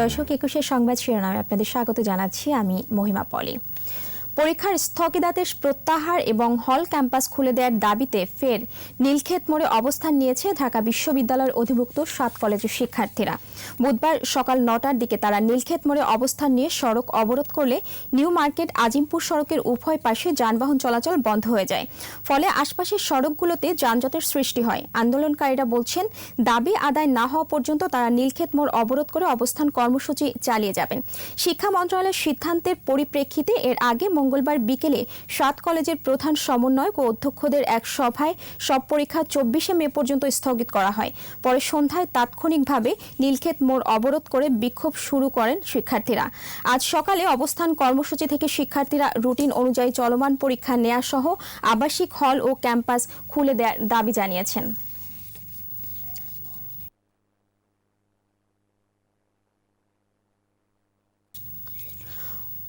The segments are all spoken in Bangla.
দর্শক একুশের সংবাদ শিরোনামে আপনাদের স্বাগত জানাচ্ছি। আমি মহিমা পলি। পরীক্ষার স্থগিতাদেশ প্রত্যাহার এবং হল ক্যাম্পাস খুলে দেওয়ার দাবিতে ফের নীলক্ষেত মোড়ে অবস্থান নিয়েছে ঢাকা বিশ্ববিদ্যালয়ের অধিভুক্ত সাত কলেজের শিক্ষার্থীরা। বুধবার সকাল নটার দিকে তারা নীলক্ষেত মোড়ে অবস্থান নিয়ে সড়ক অবরোধ করলে নিউ মার্কেট আজিমপুর সড়কের উভয় পাশে যানবাহন চলাচল বন্ধ হয়ে যায়। ফলে আশপাশের সড়কগুলোতে যানজটের সৃষ্টি হয়। আন্দোলনকারীরা বলছেন, দাবি আদায় না হওয়া পর্যন্ত তারা নীলক্ষেত মোড় অবরোধ করে অবস্থান কর্মসূচি চালিয়ে যাবেন। শিক্ষা মন্ত্রণালয়ের সিদ্ধান্তের পরিপ্রেক্ষিতে এর আগে মঙ্গলবার বিকেলে সাত কলেজের প্রধান সমন্বয়ক ও অধ্যক্ষদের এক সভায় সব পরীক্ষা চব্বিশে মে পর্যন্ত স্থগিত করা হয়। পরে সন্ধ্যায় তাৎক্ষণিকভাবে নীলক্ষেত মোড় অবরোধ করে বিক্ষোভ শুরু করেন শিক্ষার্থীরা। আজ সকালে অবস্থান কর্মসূচি থেকে শিক্ষার্থীরা রুটিন অনুযায়ী চলমান পরীক্ষা নেওয়া সহ আবাসিক হল ও ক্যাম্পাস খুলে দাবি জানিয়েছেন।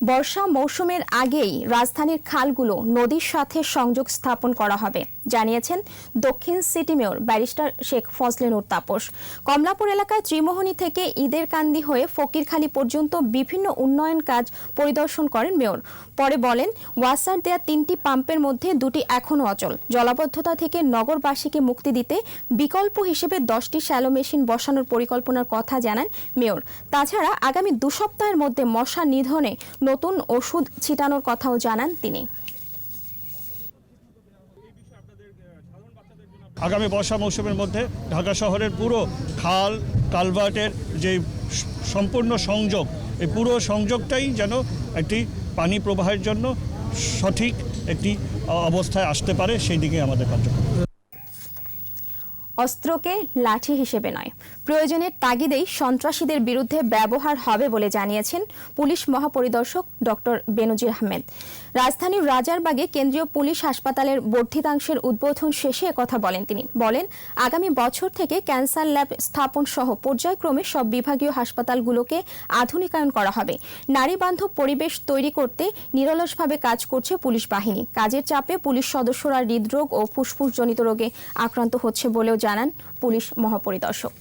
বর্ষা মৌসুমের আগেই রাজধানীর খালগুলো নদীর সাথে সংযোগ স্থাপন করা হবে, জানিয়েছেন দক্ষিণ city mayor barrister Sheikh Fazle Noor Taposh. Kamalapur এলাকায় ত্রিমোহনী থেকে ঈদের কান্দি হয়ে ফকিরখালী পর্যন্ত বিভিন্ন উন্নয়ন কাজ পরিদর্শন করেন মেয়র। পরে বলেন, ওয়াসার দেয়া তিনটি পাম্পের মধ্যে দুটি এখনও অচল। জলাবদ্ধতা থেকে নগরবাসীকে মুক্তি দিতে বিকল্প হিসেবে দশটি শ্যালো মেশিন বসানোর পরিকল্পনার কথা জানান মেয়র। তাছাড়া আগামী দু সপ্তাহের মধ্যে মশা নিধনে নতুন ওষুধ ছিটানোর কথাও জানান তিনি। আগামী বর্ষা মৌসুমের মধ্যে ঢাকা শহরের পুরো খাল, কালভার্টের যে সম্পূর্ণ সংযোগ, এই পুরো সংযোগটাই যেন একটি পানি প্রবাহের জন্য সঠিক একটি অবস্থায় আসতে পারে, সেই দিকে আমাদের কার্যক্রম। অস্ত্রকে লাঠি হিসেবে নয়। প্রয়োজনের তাগিদেই সন্ত্রাসীদের বিরুদ্ধে ব্যবহার হবে বলে জানিয়েছেন পুলিশ মহাপরিদর্শক ডক্টর বেনজির আহমেদ। রাজধানীর রাজারবাগে কেন্দ্রীয় পুলিশ হাসপাতালের বর্ধিতাংশের উদ্বোধন শেষে কথা বলেন তিনি। বলেন, আগামী বছর থেকে ক্যান্সার ল্যাব স্থাপন সহ পর্যায়ক্রমে সব বিভাগীয় হাসপাতালগুলোকে আধুনিকায়ন করা হবে। নারী বান্ধব পরিবেশ তৈরি করতে নিরলসভাবে কাজ করছে পুলিশ বাহিনী। কাজের চাপে পুলিশ সদস্যরা হৃদরোগ ও ফুসফুসজনিত রোগে আক্রান্ত হচ্ছে বলেও জানান পুলিশ মহাপরিদর্শক।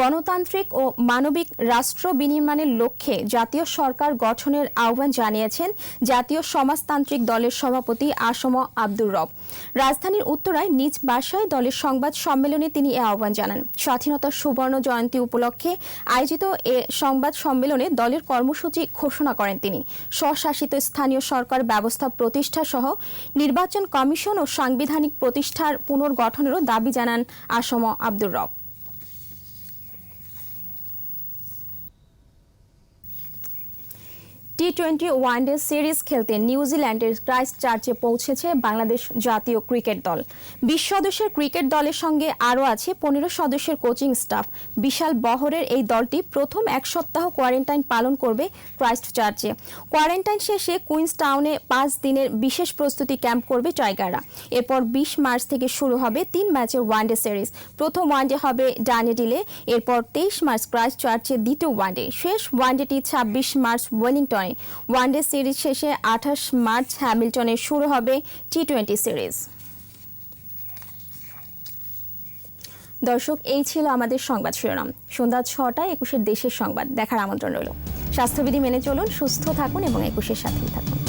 গণতান্ত্রিক ও মানবিক রাষ্ট্র বিনির্মাণের লক্ষ্যে জাতীয় সরকার গঠনের আহ্বান জানিয়েছেন জাতীয় সমাজতান্ত্রিক দলের সভাপতি আসম আব্দুর রব। রাজধানীর উত্তরায় নিজ বাসায় দলের সংবাদ সম্মেলনে তিনি এ আহ্বান জানান। স্বাধীনতার সুবর্ণ জয়ন্তী উপলক্ষে আয়োজিত এ সংবাদ সম্মেলনে দলের কর্মসূচি ঘোষণা করেন তিনি। স্বশাসিত স্থানীয় সরকার ব্যবস্থা প্রতিষ্ঠা সহ নির্বাচন কমিশন ও সাংবিধানিক প্রতিষ্ঠার পুনর্গঠনেরও দাবি জানান আসম আব্দুর রব। টি টোয়েন্টি ওয়ানডে সিরিজ খেলতে নিউজিল্যান্ডের ক্রাইস্ট চার্চে পৌঁছেছে বাংলাদেশ জাতীয় ক্রিকেট দল। বিশ সদস্যের ক্রিকেট দলের সঙ্গে আরও আছে পনেরো সদস্যের কোচিং স্টাফ। বিশাল বহরের এই দলটি প্রথম এক সপ্তাহ কোয়ারেন্টাইন পালন করবে ক্রাইস্ট চার্চে কোয়ারেন্টাইন শেষে কুইন্স টাউনে পাঁচ দিনের বিশেষ প্রস্তুতি ক্যাম্প করবে টাইগাররা। এরপর বিশ মার্চ থেকে শুরু হবে তিন ম্যাচের ওয়ানডে সিরিজ প্রথম ওয়ানডে হবে ডানেডিলে, এরপর তেইশ মার্চ ক্রাইস্ট চার্চে দ্বিতীয় ওয়ানডে শেষ ওয়ানডেটি ছাব্বিশ মার্চ ওয়েলিংটনে ওয়ানডে সিরিজ শেষে আঠাশ মার্চ হ্যামিল্টনে শুরু হবে টি টোয়েন্টি সিরিজ। দর্শক, এই ছিল আমাদের সংবাদ শিরোনাম। সন্ধ্যা ছটায় একুশের দেশের সংবাদ দেখার আমন্ত্রণ রইল। স্বাস্থ্যবিধি মেনে চলুন, সুস্থ থাকুন এবং একুশের সাথেই থাকুন।